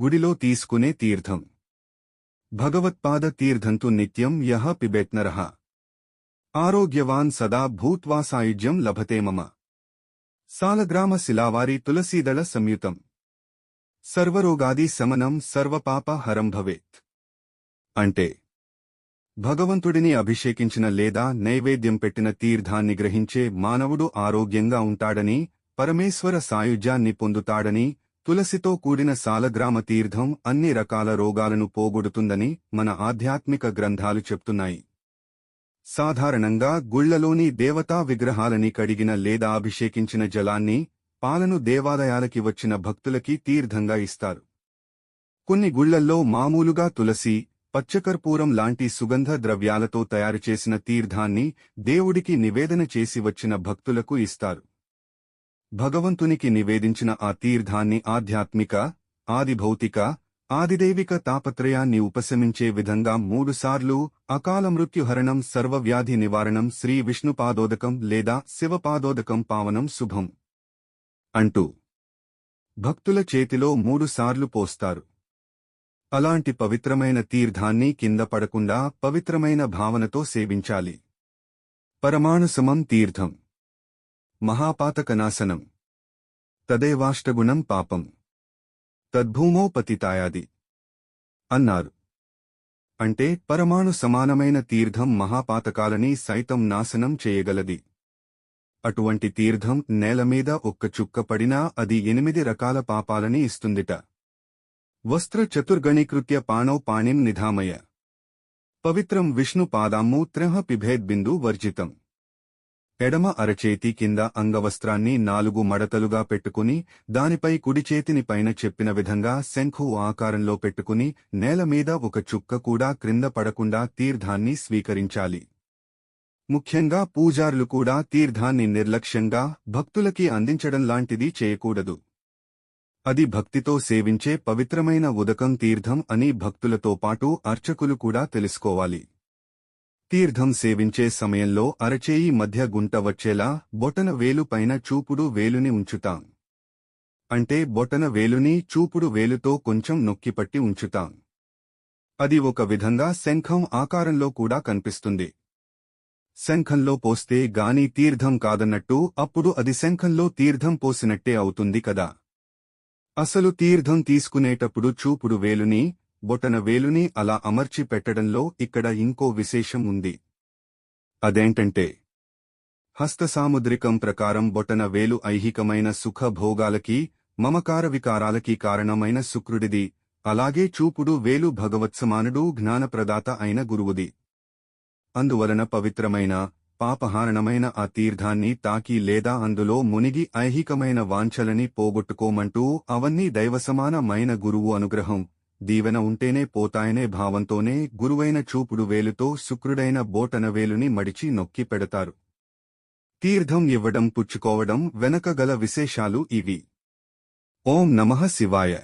గుడిలో తీసుకునే తీర్థం. భగవత్పాద తీర్థంతు నిత్యం యహ పిబెత్నరః ఆరోగ్యవాన్ సదా భూత్వా సాయుజ్యం లభతే మమ. సాలగ్రామ శిలావారి తులసీదళ సంయుతం. సర్వరోగాది శమనం సర్వపాప హరం భవేత్. అంటే భగవంతుడిని అభిషేకించిన లేదా నైవేద్యం పెట్టిన తీర్థాన్ని గ్రహించే మానవుడు ఆరోగ్యంగా ఉంటాడని పరమేశ్వర సాయుధ్యాన్ని పొందుతాడని తులసితో కూడిన సాలగ్రామ తీర్థం అన్ని రకాల రోగాలను పోగొడుతుందని మన ఆధ్యాత్మిక గ్రంథాలు చెప్తున్నాయి. సాధారణంగా గుళ్ళలోని దేవతా విగ్రహాలని కడిగిన లేదా అభిషేకించిన జలాన్ని పాలను దేవాలయాలకి వచ్చిన భక్తులకి తీర్థంగా ఇస్తారు. కొన్ని గుళ్ళల్లో మామూలుగా తులసి పచ్చకర్పూరం లాంటి సుగంధ ద్రవ్యాలతో తయారుచేసిన తీర్థాన్ని దేవుడికి నివేదన చేసి వచ్చిన భక్తులకు ఇస్తారు. భగవంతునికి నివేదించిన ఆ తీర్థాన్ని ఆధ్యాత్మిక ఆదిభౌతిక ఆదిదైవిక తాపత్రయాన్ని ఉపశమించే విధంగా మూడుసార్లు అకాల మృత్యుహరణం సర్వవ్యాధి నివారణం శ్రీ విష్ణుపాదోదకం లేదా శివపాదోదకం పావనం శుభం. అంటూ భక్తుల చేతిలో మూడుసార్లు పోస్తారు. అలాంటి పవిత్రమైన తీర్థాన్ని కింద పడకుండా పవిత్రమైన భావనతో సేవించాలి. పరమాణుసమం తీర్థం. మహాపాతకనాశనం. తదేవాష్టగుణం పాపం. తద్భూమో పతితాయాది అన్నారు. అంటే పరమాణు సమానమైన తీర్థం మహాపాతకాలని సైతం నాశనం చేయగలది. అటువంటి తీర్థం నేలమీద ఒక్క చుక్క పడినా అది ఎనిమిది రకాల పాపాలని ఇస్తుందిట. వస్త్ర చతుర్గణీకృత్య పాణౌ పాణిం నిధామయ. పవిత్రం విష్ణు పాదాము త్రహ పిభేద్బిందు వర్జితం. ఎడమ అరచేతి కింద అంగవస్త్రాన్ని నాలుగు మడతలుగా పెట్టుకుని దానిపై కుడిచేతిని పైన చెప్పిన విధంగా శంఖు ఆకారంలో పెట్టుకుని నేలమీద ఒక చుక్క కూడా క్రింద పడకుండా తీర్థాన్ని స్వీకరించాలి. ముఖ్యంగా పూజారులు కూడా తీర్థాన్ని నిర్లక్ష్యంగా భక్తులకి అందించడం లాంటిది చేయకూడదు. అది భక్తితో సేవించే పవిత్రమైన ఉదకం తీర్థం అని భక్తులతో పాటు అర్చకులు కూడా తెలుసుకోవాలి. తీర్థం సేవించే సమయంలో అరచేయి మధ్య గుంట వచ్చేలా బొటన వేలు పైన చూపుడు వేలుని ఉంచుతాం. అంటే బొటన వేలుని చూపుడు వేలుతో కొంచెం నొక్కిపట్టి ఉంచుతాం. అది ఒక విధంగా శంఖం ఆకారంలో కూడా కనిపిస్తుంది. శంఖంలో పోస్తే గాని తీర్థం కాదన్నట్టు అప్పుడు అది శంఖంలో తీర్థం పోసినట్టే అవుతుంది కదా. అసలు తీర్థం తీసుకునేటప్పుడు చూపుడు వేలుని బొటన వేలుని అలా అమర్చి పెట్టడంలో ఇక్కడ ఇంకో విశేషం ఉంది. అదేంటంటే హస్తసాముద్రికం ప్రకారం బొటన వేలు ఐహికమైన సుఖ భోగాలకి మమకార వికారాలకి కారణమైన శుక్రుడిది. అలాగే చూపుడు వేలు భగవత్సమానుడు జ్ఞానప్రదాత అయిన గురువుది. అందువలన పవిత్రమైన పాపహారణమైన ఆ తీర్థాన్ని తాకి లేదా అందులో మునిగి ఐహికమైన వాంఛలని పోగొట్టుకోమంటూ అవన్నీ దైవసమానమైన గురువు అనుగ్రహం. దీవెన ఉంటేనే పోతాయనే భావంతోనే గురువైన చూపుడు వేలుతో శుక్రుడైన బోటన వేలుని మడిచి నొక్కి పెడతారు. తీర్థం ఇవ్వడం పుచ్చుకోవడం వెనక గల విశేషాలు ఇవి. ఓం నమః శివాయ.